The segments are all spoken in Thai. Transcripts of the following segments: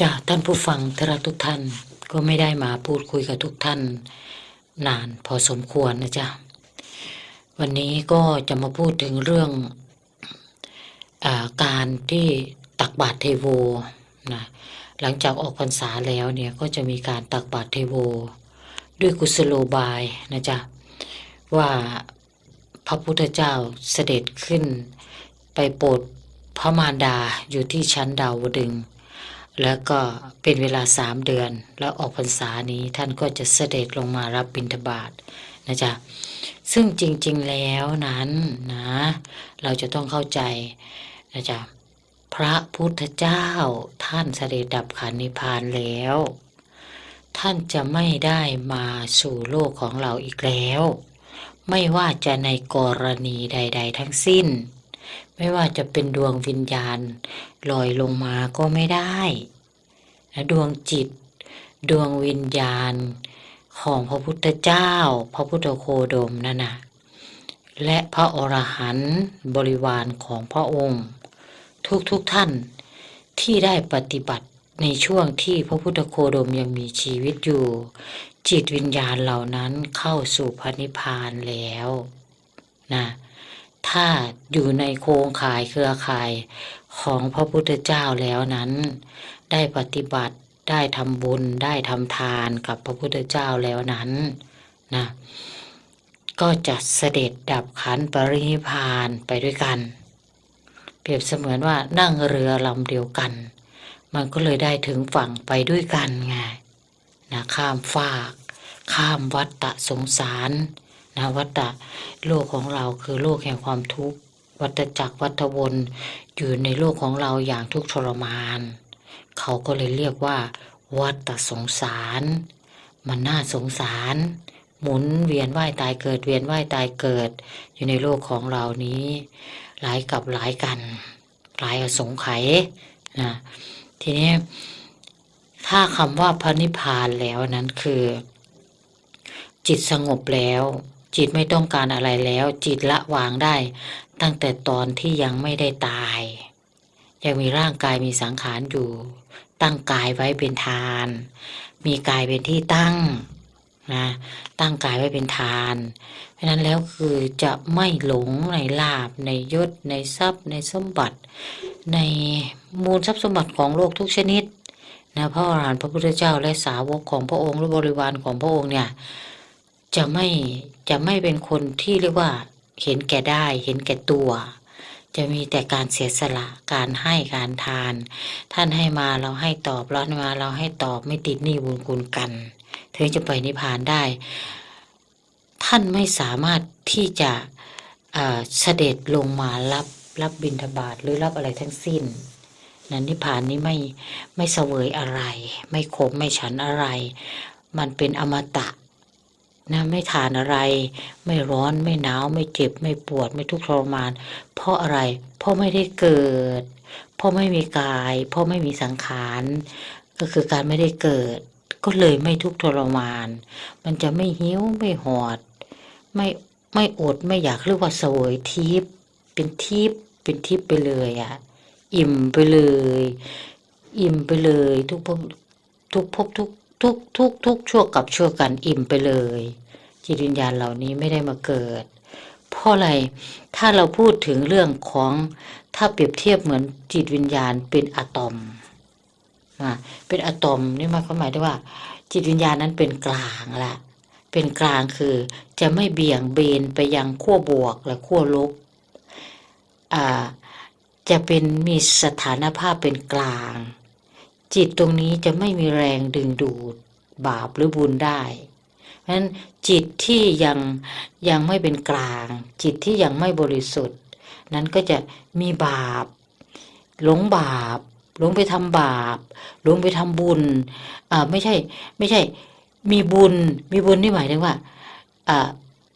จ้าท่านผู้ฟังทระทุกท่านก็ไม่ได้มาพูดคุยกับทุกท่าน นานพอสมควรนะจ๊ะวันนี้ก็จะมาพูดถึงเรื่องอาการที่ตักบาตรเทโวนะหลังจากออกพรรษาแล้วเนี่ยก็จะมีการตักบาตรเทโว ด้วยกุศโลบายนะจ๊ะว่าพระพุทธเจ้าเสด็จขึ้นไปโปรดพระมารดาอยู่ที่ชั้นดาวดึงส์ แล้วก็เป็นเวลาสามเดือน แล้วออกพรรษานี้ท่านก็จะเสด็จลงมารับบิณฑบาตนะจ๊ะซึ่งจริง ๆแล้วนั้นนะ เราจะต้องเข้าใจนะจ๊ะพระพุทธเจ้าท่านเสด็จดับขันธ์นิพพานแล้ว ท่านจะไม่ได้มาสู่โลกของเราอีกแล้ว ไม่ว่าจะในกรณีใด ๆ ทั้งสิ้น ไม่ว่าจะเป็นดวงวิญญาณลอยลงมาก็ไม่ได้นะดวงจิต ดวงวิญญาณของพระพุทธเจ้า พระพุทธโคดมนั่นนะและพระอรหันต์บริวารของพระองค์ ทุกๆทท่านที่ได้ปฏิบัติในช่วงที่พระพุทธโคดมยังมีชีวิตอยู่ จิตวิญญาณเหล่านั้นเข้าสู่พระนิพพานแล้วนะ ถ้าอยู่ในโครงข่ายเครือข่ายของพระพุทธเจ้าแล้วนั้น ได้ปฏิบัติได้ทำบุญได้ทำทานกับพระพุทธเจ้าแล้วนั้นนะก็จะเสด็จดับขันปรินิพพานไปด้วยกัน เปรียบเสมือนว่านั่งเรือลำเดียวกัน มันก็เลยได้ถึงฝั่งไปด้วยกันไงนะข้ามฟาก ข้ามวัฏฏะสงสาร นะวัฏฏะโลกของเราคือโลกแห่งความทุกข์ วัฏจักรวัฏวนอยู่ในโลกของเราอย่างทุกข์ทรมาน เขาก็เลยเรียกว่า วัฏฏะสงสาร มันน่าสงสาร หมุนเวียนว่ายตายเกิดเวียนว่ายตายเกิด อยู่ในโลกของเรานี้ หลายกับหลายกันหลายอสงไขยนะทีนี้ถ้าคำว่าพระนิพพานแล้วนั้นคือ จิตสงบแล้ว จิตไม่ต้องการอะไรแล้ว จิตละวางได้ ตั้งแต่ตอนที่ยังไม่ได้ตาย ยังมีร่างกายมีสังขารอยู่ ตั้งกายไว้เป็นทาน มีกายเป็นที่ตั้งนะตั้งกายไว้เป็นทาน เพราะนั้นแล้วคือจะไม่หลงในลาบในยศ ในทรัพย์ ในสมบัติ ในมูลทรัพย์สมบัติของโลกทุกชนิดนะพระอรหันต์พระพุทธเจ้าและสาวกของพระองค์และบริวารของพระองค์เนี่ย จะไม่จะไม่เป็นคนที่เรียกว่า เห็นแก่ได้ เห็นแก่ตัว จะมีแต่การเสียสละการให้การทาน ท่านให้มาเราให้ตอบราให้มาเราให้ตอบไม่ติดหนี้บุญคุณกันถึงจะไปนิพพานได้ ท่านไม่สามารถที่จะเอ่อเสด็จลงมารับรับบิณฑบาตหรือรับอะไรทั้งสิ้นนั้นนิพพานนี้ไม่ไม่เสวยอะไร ไม่ขมไม่ฉันอะไร มันเป็นอมตะ นะไม่ทานอะไร ไม่ร้อนไม่หนาวไม่เจ็บไม่ปวดไม่ทุกข์ทรมาน เพราะอะไร เพราะไม่ได้เกิด เพราะไม่มีกาย เพราะไม่มีสังขาร ก็คือการไม่ได้เกิด ก็เลยไม่ทุกข์ทรมาน มันจะไม่หิวไม่หอด ไม่ไม่อดไม่อยากเรียกว่าสวยทิพย์เป็นทิพย์เป็นทิพย์ไปเลยอะ่ะอิ่มไปเลย อิ่มไปเลย ทุกภพทุกภพทุก ทุกทุกทุกชั่วกับชั่วกันอิ่มไปเลย จิตวิญญาณเหล่านี้ไม่ได้มาเกิด เพราะอะไรถ้าเราพูดถึงเรื่องของถ้าเปรียบเทียบเหมือนจิตวิญญาณเป็นอะตอมอะเป็นอะตอมนี่หมายความหมายถึงว่า จิตวิญญาณนั้นเป็นกลางละเป็นกลางคือจะไม่เบี่ยงเบนไปยังขั้วบวกและขั้วลบอ่าจะเป็นมีสถานภาพเป็นกลาง จิตตรงนี้จะไม่มีแรงดึงดูดบาปหรือบุญได้เพราะฉะนั้นจิตที่ยังยังไม่เป็นกลาง จิตที่ยังไม่บริสุทธิ์ นั้นก็จะมีบาป หลงบาป หลงไปทำบาป หลงไปทำบุญอ่าไม่ใช่ไม่ใช่มีบุญมีบุญนี่หมายถึงว่าอ่า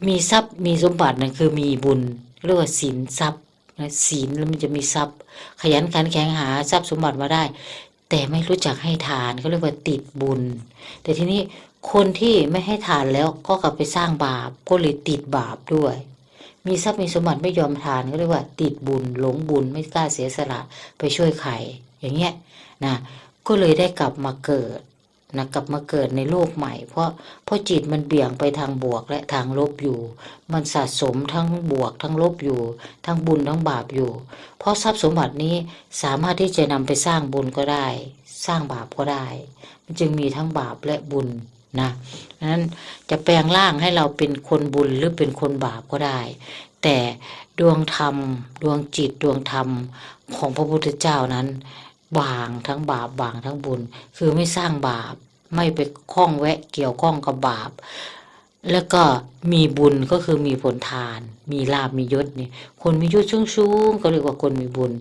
มีทรัพย์มีสมบัตินั่นคือมีบุญเรียกว่าศีลทรัพย์นะศีลแล้วมันจะมีทรัพย์ ขยันขันแข็งหาทรัพย์สมบัติมาได้ แต่ไม่รู้จักให้ทานเขาเรียกว่าติดบุญ แต่ทีนี้คนที่ไม่ให้ทานแล้วก็กลับไปสร้างบาปก็เลยติดบาปด้วย มีทรัพย์มีสมบัติไม่ยอมทานก็เรียกว่า ติดบุญ หลงบุญไม่กล้าเสียสละไปช่วยใครอย่างเงี้ยนะก็เลยได้กลับมาเกิด นะกลับมาเกิดในโลกใหม่ เพราะเพราะจิตมันเบี่ยงไปทางบวกและทางลบอยู่ มันสะสมทั้งบวกทั้งลบอยู่ ทั้งบุญทั้งบาปอยู่ เพราะทรัพย์สมบัตินี้สามารถที่จะนำไปสร้างบุญก็ได้ สร้างบาปก็ได้ มันจึงมีทั้งบาปและบุญนะนั้นจะแปลงร่างให้เราเป็นคนบุญหรือเป็นคนบาปก็ได้ แต่ดวงธรรม ดวงจิตดวงธรรมของพระพุทธเจ้านั้น บางทั้งบาปบางทั้งบุญ คือไม่สร้างบาป ไม่ไปคล้องแวะเกี่ยวข้องกับบาป แล้วก็มีบุญก็คือมีผลทาน มีลาบมียศเนี่ยคนมียศสูงๆก็เรียกว่าคนมีบุญ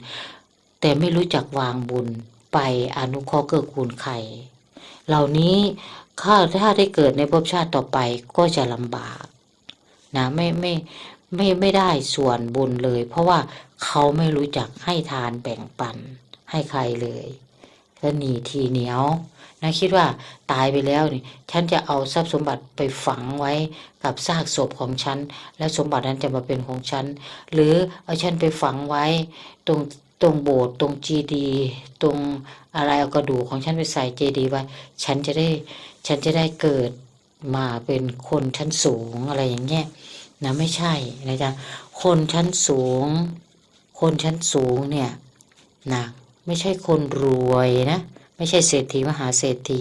แต่ไม่รู้จักวางบุญไปอนุเคราะห์เกื้อกูลใครเหล่านี้ถ้าถ้าได้เกิดในภพชาติต่อไปก็จะลำบากนะไม่ไม่ไม่ไม่ได้ส่วนบุญเลย เพราะว่าเขาไม่รู้จักให้ทานแบ่งปัน ให้ใครเลยแล้วหนีทีเหนียวนะคิดว่าตายไปแล้วนี่ฉันจะเอาทรัพย์สมบัติไปฝังไว้กับซากศพของฉัน และสมบัตินั้นจะมาเป็นของฉัน หรือเอาฉันไปฝังไว้ตรงตรงโบสถ์ตรงจีดีตรงอะไรเอากระดูกของฉันไปใส่เจดีไว้ฉันจะได้ฉันจะได้เกิดมาเป็นคนชั้นสูงอะไรอย่างเงี้ยนะไม่ใช่นะจ๊ะคนชั้นสูง คนชั้นสูงเนี่ยนะ ไม่ใช่คนรวยนะ ไม่ใช่เศรษฐีมหาเศรษฐี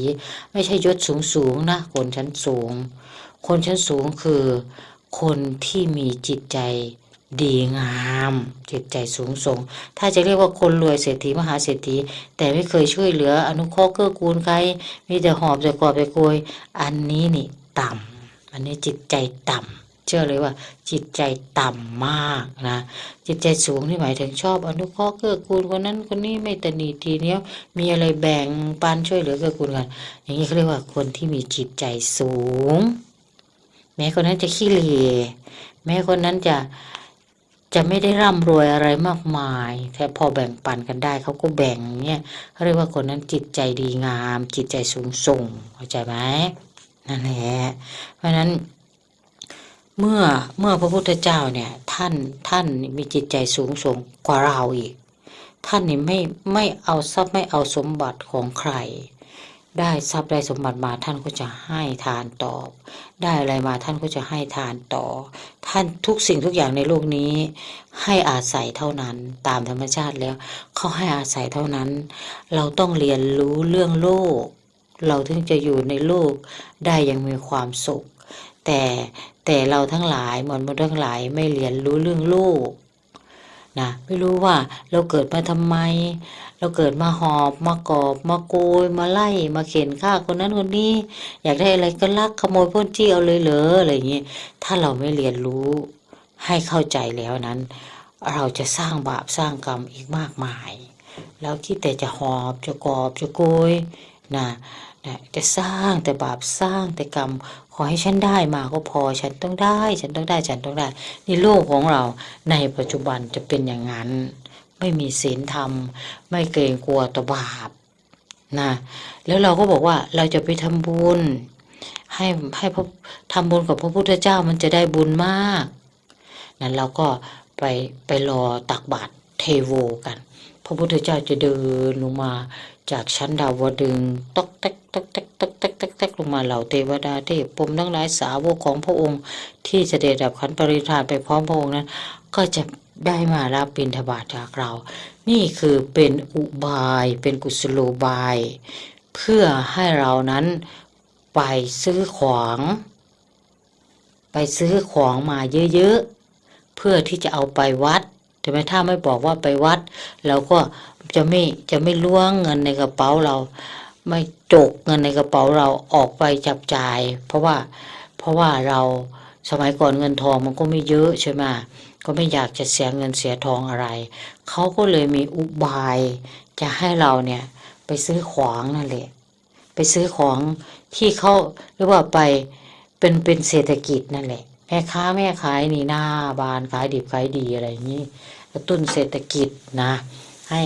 ไม่ใช่ยศสูงสูงๆนะ คนชั้นสูง คนชั้นสูงคือ คนที่มีจิตใจดีงามจิตใจสูงส่ง ถ้าจะเรียกว่าคนรวยเศรษฐีมหาเศรษฐี แต่ไม่เคยช่วยเหลืออนุเคราะห์เกื้อกูลใครมีแต่หอบแต่กอบแต่โกย อันนี้นี่ต่ำอันนี้จิตใจต่ำ เชื่อเลยว่า จิตใจต่ำมากนะ จิตใจสูงนี่หมายถึงชอบอนุเคราะห์เกื้อกูลคนนั้นคนนี้ไม่ตนีทีเนี้ยมีอะไรแบ่งปันช่วยเหลือเกื้อกูลกัน อย่างนี้เขาเรียกว่าคนที่มีจิตใจสูง แม้คนนั้นจะขี้เหร่แม้คนนั้นจะจะไม่ได้ร่ำรวยอะไรมากมาย แต่พอแบ่งปันกันได้เขาก็แบ่งเนี่ยเขาเรียกว่าคนนั้นจิตใจดีงาม จิตใจสูงส่งเข้าใจไหมนั่นแหละเพราะฉะนั้น เมื่อเมื่อพระพุทธเจ้าเนี่ย ท่านท่านมีจิตใจสูงส่งกว่าเราอีก ท่านนี่ไม่ไม่เอาทรัพย์ไม่เอาสมบัติของใคร ได้ทรัพย์ได้สมบัติมาท่านก็จะให้ทานตอบ ได้อะไรมาท่านก็จะให้ทานต่อ ท่านทุกสิ่งทุกอย่างในโลกนี้ ให้อาศัยเท่านั้นตามธรรมชาติแล้วเขาให้อาศัยเท่านั้น เราต้องเรียนรู้เรื่องโลก เราถึงจะอยู่ในโลกได้อยังมีความสุข แต่แต่เราทั้งหลายมวลมนุษย์ทั้งหลายไม่เรียนรู้เรื่องโลกนะไม่รู้ว่าเราเกิดมาทำไม เราเกิดมาหอบมากอบมาโกยมาไล่มาเข็นฆ่าคนนั้นคนนี้ อยากได้อะไรก็ลักขโมยพ้นจี้เอาเลยเหรออะไรอย่างนี้ถ้าเราไม่เรียนรู้ให้เข้าใจแล้วนั้น เราจะสร้างบาปสร้างกรรมอีกมากมาย แล้วคิดแต่จะหอบจะกอบจะโกยนะ นะจะสร้างแต่บาปสร้างแต่กรรม ขอให้ฉันได้มาก็พอฉันต้องได้ ฉันต้องได้ฉันต้องได้ นี่โลกของเราในปัจจุบันจะเป็นอย่างนั้น ไม่มีศีลธรรม ไม่เกรงกลัวต่อบาปนะแล้วเราก็บอกว่าเราจะไปทำบุญ ให้ให้พระทำบุญกับพระพุทธเจ้ามันจะได้บุญมากนั้นเราก็ไปไปรอตักบาตรเทโวกัน พระพุทธเจ้าจะเดินลงมาจากชั้นดาวดึงตอกแตก ตอกแตกตอกแตกตอกแตกลงมาเหล่าเทวดาเทพพรมทั้งหลายสาวกของพระองค์ ที่เสด็จดับขันปริทานไปพร้อมพระองค์นั้น ก็จะได้มารับบิณฑบาตจากเรา นี่คือเป็นอุบายเป็นกุศโลบาย เพื่อให้เรานั้นไปซื้อของ ไปซื้อของมาเยอะๆ เพื่อที่จะเอาไปวัดใช่ไหมถ้าไม่บอกว่าไปวัดเราก็จะไม่จะไม่ล้วงเงินในกระเป๋าเรา ไม่จกเงินในกระเป๋าเราออกไปจับจ่าย เพราะว่าเพราะว่าเราสมัยก่อนเงินทองมันก็ไม่เยอะใช่ไหมก็ไม่อยากจะเสียเงินเสียทองอะไร เขาก็เลยมีอุบายจะให้เราเนี่ยไปซื้อของนั่นแหละ ไปซื้อของที่เขาเรียกว่าไปเป็นเป็นเศรษฐกิจนั่นแหละ แม่ค้าแม่ขายนี่หน้าบานขายดิบขายดีอะไรอย่างนี้กระตุ้นเศรษฐกิจนะ ให้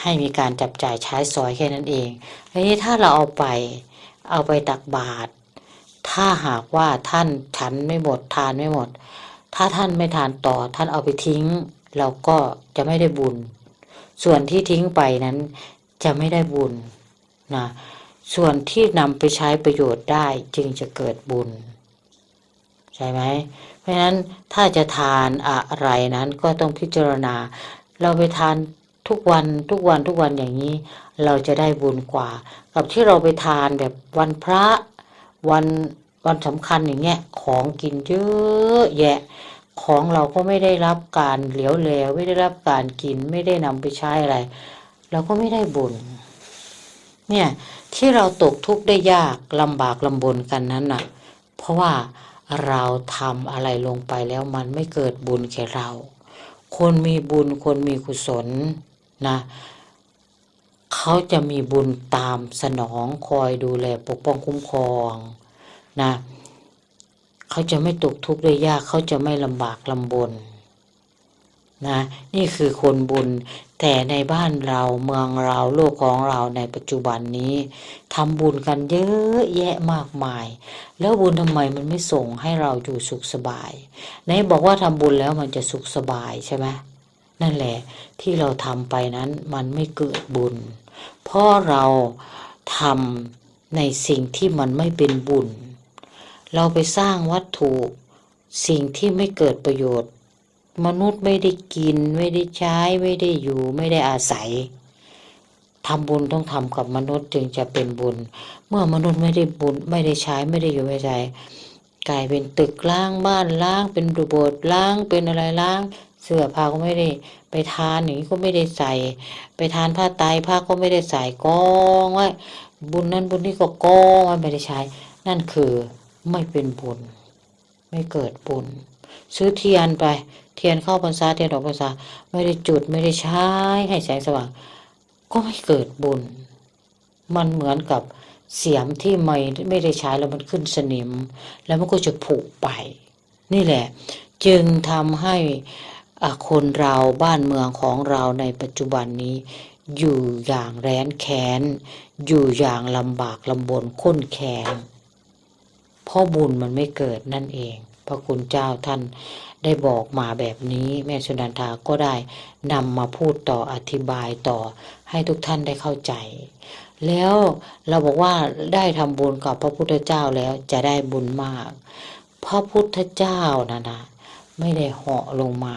ให้มีการจับจ่ายใช้สอยแค่นั้นเองทีนี้ถ้าเราเอาไปเอาไปตักบาตรถ้าหากว่าท่านฉันไม่หมดทานไม่หมด ถ้าท่านไม่ทานต่อท่านเอาไปทิ้ง เราก็จะไม่ได้บุญ ส่วนที่ทิ้งไปนั้นจะไม่ได้บุญนะส่วนที่นำไปใช้ประโยชน์ได้จึงจะเกิดบุญ ใช่ไหมเพราะฉะนั้นถ้าจะทานอะไรนั้นก็ต้องพิจารณา เราไปทาน ทุกวันทุกวันทุกวันอย่างนี้ เราจะได้บุญกว่า กับที่เราไปทานแบบวันพระวันวันสำคัญอย่างเงี้ยของกินเยอะแยะ ของเราก็ไม่ได้รับการเหลียวแลไม่ได้รับการกินไม่ได้นำไปใช้อะไร เราก็ไม่ได้บุญเนี่ยที่เราตกทุกข์ได้ยากลำบากลำบนกันนั้นน่ะ เพราะว่าเราทำอะไรลงไปแล้วมันไม่เกิดบุญแก่เรา คนมีบุญคนมีกุศล นะเขาจะมีบุญตามสนองคอยดูแลปกป้องคุ้มครองนะเขาจะไม่ตกทุกข์ได้ยากเขาจะไม่ลำบากลำบนนะนี่คือคนบุญแต่ในบ้านเราเมืองเราโลกของเราในปัจจุบันนี้ทำบุญกันเยอะแยะมากมาย แล้วบุญทำไมมันไม่ส่งให้เราอยู่สุขสบายไหนบอกว่าทำบุญแล้วมันจะสุขสบายใช่ไหม นั่นแหละที่เราทำไปนั้นมันไม่เกิดบุญ เพราะเราทำในสิ่งที่มันไม่เป็นบุญ เราไปสร้างวัตถุสิ่งที่ไม่เกิดประโยชน์ มนุษย์ไม่ได้กิน ไม่ได้ใช้ ไม่ได้อยู่ไม่ได้อาศัยทำบุญต้องทำกับมนุษย์จึงจะเป็นบุญ เมื่อมนุษย์ไม่ได้บุญไม่ได้ใช้ไม่ได้อยู่ไม่ได้ใช้กลายเป็นตึกล้างบ้านล้างเป็นระบบล้างเป็นอะไรล้าง เสื้อผ้าก็ไม่ได้ไปทานอย่างนี้ก็ไม่ได้ใส่ ไปทานผ้าไตรผ้าก็ไม่ได้ใส่กองไว้บุญนั้นบุญนี้ก็กองไว้ไม่ได้ใช้ นั่นคือไม่เป็นบุญ ไม่เกิดบุญ ซื้อเทียนไป เทียนเข้าพรรษาเทียนออกพรรษาไม่ได้จุดไม่ได้ใช้ให้แสงสว่าง ก็ไม่เกิดบุญ มันเหมือนกับเสียมที่ไม่ไม่ได้ใช้แล้วมันขึ้นสนิม แล้วมันก็จะผุไป นี่แหละ จึงทำให้ คนเราบ้านเมืองของเราในปัจจุบันนี้ อยู่อย่างแร้นแค้น อยู่อย่างลำบากลำบนข้นแค้นเพราะบุญมันไม่เกิดนั่นเอง พระคุณเจ้าท่านได้บอกมาแบบนี้ แม่สุนันทาก็ได้นำมาพูดต่ออธิบายต่อให้ทุกท่านได้เข้าใจ แล้วเราบอกว่าได้ทำบุญกับพระพุทธเจ้าแล้วจะได้บุญมาก พระพุทธเจ้านะนะไม่ได้เหาะลงมา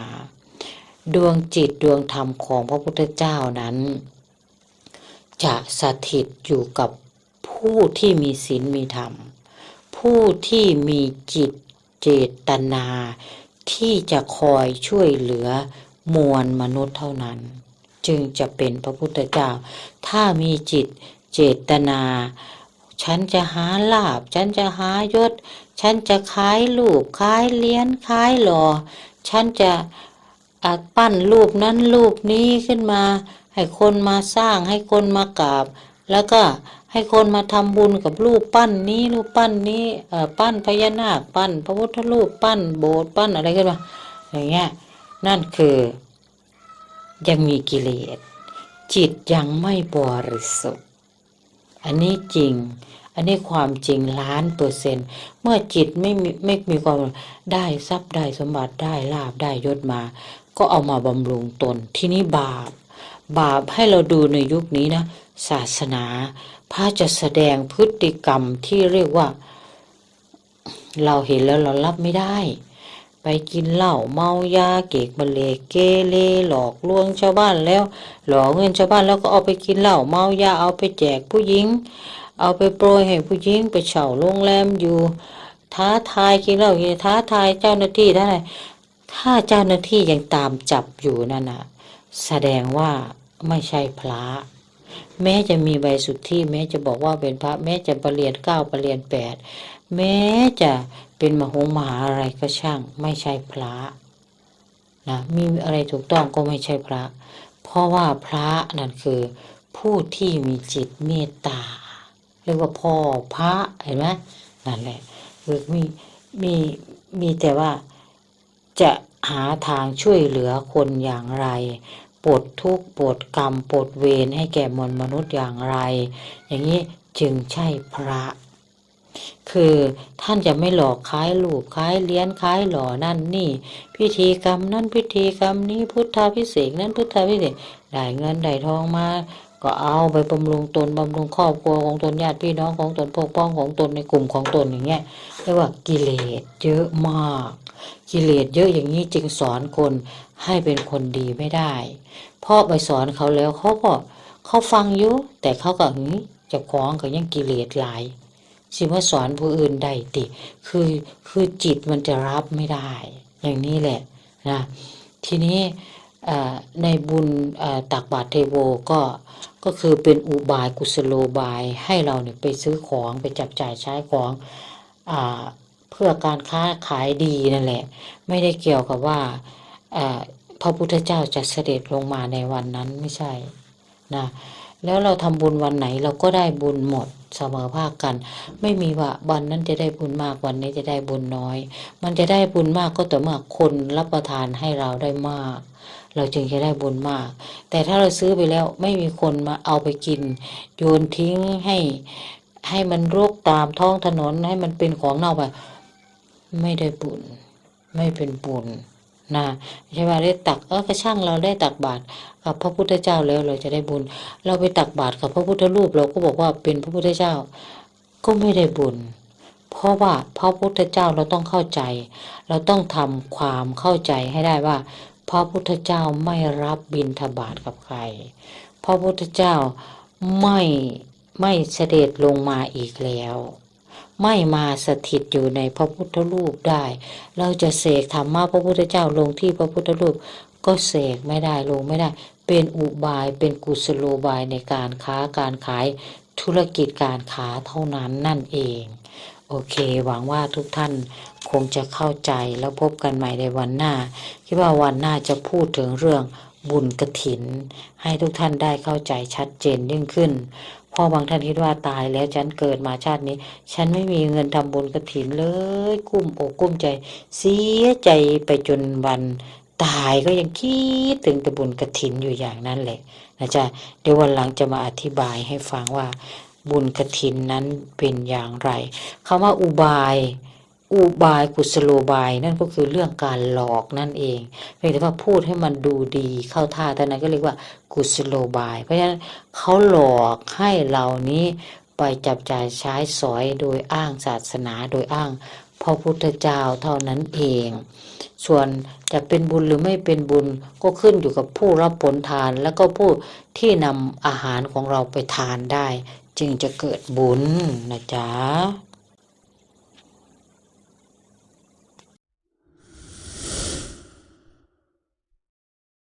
ดวงจิตดวงธรรมของพระพุทธเจ้านั้น จะสถิตอยู่กับผู้ที่มีศีลมีธรรม ผู้ที่มีจิตเจตนา ที่จะคอยช่วยเหลือมวลมนุษย์เท่านั้น จึงจะเป็นพระพุทธเจ้า ถ้ามีจิตเจตนา ฉันจะหาลาบ ฉันจะหายศ ฉันจะขายรูปขายเหรียญขายหล่อฉันจะ ปั้นรูปนั้นรูปนี้ขึ้นมา ให้คนมาสร้างให้คนมากราบ แล้วก็ให้คนมาทำบุญกับรูปปั้นนี้รูปปั้นนี้ปั้นพญานาคปั้น พระพุทธรูปปั้นโบสถ์ปั้นอะไรขึ้นมาอย่างเงี้ยนั่นคือ ยังมีกิเลสจิตยังไม่บริสุทธิ์ อันนี้จริง อันนี้ความจริงล้านเปอร์เซ็นต์เมื่อจิตไม่มีไม่มีความได้ทรัพย์ได้สมบัติได้ลาบได้ยศมา ก็เอามาบำรุงตนที่นี้บาป บาปให้เราดูในยุคนี้นะ ศาสนา พระจะแสดงพฤติกรรมที่เรียกว่า เราเห็นแล้วเรารับไม่ได้ ไปกินเหล้าเมายาเกกบะเลเกเรหลอกลวงชาวบ้านแล้ว หลอกเงินชาวบ้านแล้วก็เอาไปกินเหล้าเมายาเอาไปแจกผู้หญิง เอาไปโปรยให้ผู้หญิงไปเช่าโรงแรมอยู่ ท้าทายกินเหล้ากินท้าทายเจ้าหน้าที่ได้ถ้าเจ้าหน้าที่ยังตามจับอยู่นั่นน่ะ แสดงว่าไม่ใช่พระแม้จะมีใบสุทธิแม้จะบอกว่าเป็นพระ แม้จะประเรียนเก้าประเรียนแปดแม้จะเป็นมโหมหาอะไรก็ช่าง ไม่ใช่พระนะมีอะไรถูกต้องก็ไม่ใช่พระ เพราะว่าพระนั่นคือผู้ที่มีจิตเมตตา เรียกว่าพ่อพระเห็นไหมนั่นแหละคือมีมีมีแต่ว่าจะหาทางช่วยเหลือคนอย่างไรปลดทุกข์ปลดกรรมปลดเวรให้แก่มวลมนุษย์อย่างไร อย่างนี้จึงใช่พระ คือท่านจะไม่หลอกคล้ายลูกคล้ายเลี้ยนคล้ายหล่อนั่นนี่ พิธีกรรมนั่นพิธีกรรมนี้พุทธาพิเศษนั้นพุทธาพิเศษได้เงินได้ทองมา ก็เอาไปบำรุงตนบำรุงครอบครัวของตนญาติพี่น้องของตนพวกพ้องของตนในกลุ่มของตนอย่างเงี้ยเรียกว่ากิเลสเยอะมาก กิเลสเยอะอย่างนี้จึงสอนคนให้เป็นคนดีไม่ได้เพราะไปสอนเขาแล้วเขาก็เขาฟังอยู่แต่เขาก็หึเจะคล้องก็ยังกิเลสหลายสิว่าสอนผู้อื่นได้ติ คือคือจิตมันจะรับไม่ได้ อย่างนี้แหละนะทีนี้ในบุญตักบาตรเทโวก็ ก็คือเป็นอุบายกุศโลบายให้เราเนี่ยไปซื้อของไปจับจ่ายใช้ของอเพื่อการค้าขายดีนั่นแหละ ไม่ได้เกี่ยวกับว่าพระพุทธเจ้าจะเสด็จลงมาในวันนั้นไม่ใช่นะ แล้วเราทำบุญวันไหนเราก็ได้บุญหมดเสมอภาคกัน ไม่มีว่าวันนั้นจะได้บุญมากวันนี้จะได้บุญน้อย มันจะได้บุญมากก็ต่อเมื่อคนรับประทานให้เราได้มาก เราจึงจะได้บุญมาก แต่ถ้าเราซื้อไปแล้วไม่มีคนมาเอาไปกิน โยนทิ้งให้ให้มันรกตามท้องถนนให้มันเป็นของเน่าไปไม่ได้บุญ ไม่เป็นบุญ นะใช่ไหมได้ตักเออกระช่างเราได้ตักบาตรกับพระพุทธเจ้าแล้วเราจะได้บุญ เราไปตักบาตรกับพระพุทธรูปเราก็บอกว่าเป็นพระพุทธเจ้า ก็ไม่ได้บุญ เพราะว่าพระพุทธเจ้าเราต้องเข้าใจ เราต้องทำความเข้าใจให้ได้ว่า พระพุทธเจ้าไม่รับบิณฑบาตกับใคร พระพุทธเจ้าไม่ไม่เสด็จลงมาอีกแล้ว ไม่มาสถิตอยู่ในพระพุทธรูปได้ เราจะเสกธรรมะพระพุทธเจ้าลงที่พระพุทธรูป ก็เสกไม่ได้ลงไม่ได้ เป็นอุบายเป็นกุศโลบายในการค้าการขายธุรกิจการค้าเท่านั้นนั่นเอง โอเค หวังว่าทุกท่านคงจะเข้าใจแล้วพบกันใหม่ในวันหน้า คิดว่าวันหน้าจะพูดถึงเรื่องบุญกระถิน ให้ทุกท่านได้เข้าใจชัดเจนยิ่งขึ้น พ่อบางท่านคิดว่าตายแล้วฉันเกิดมาชาตินี้ ฉันไม่มีเงินทำบุญกระถินเลย กุ้มอกกุ้มใจ เสียใจไปจนวันตายก็ยังคิดถึงแต่บุญกระถินอยู่อย่างนั้นแหละนะจ๊ะเดี๋ยววันหลังจะมาอธิบายให้ฟังว่าบุญกระถินนั้นเป็นอย่างไรคำว่าอุบาย อุบายกุศโลบายนั่นก็คือเรื่องการหลอกนั่นเองเพียงแต่ว่าพูดให้มันดูดีเข้าท่าแต่นั้นก็เรียกว่ากุศโลบาย เพราะฉะนั้นเขาหลอกให้เหล่านี้ไปจับจ่ายใช้สอยโดยอ้างศาสนาโดยอ้างพระพุทธเจ้าเท่านั้นเอง ส่วนจะเป็นบุญหรือไม่เป็นบุญก็ขึ้นอยู่กับผู้รับผลทาน แล้วก็ผู้ที่นำอาหารของเราไปทานได้ จึงจะเกิดบุญนะจ๊ะ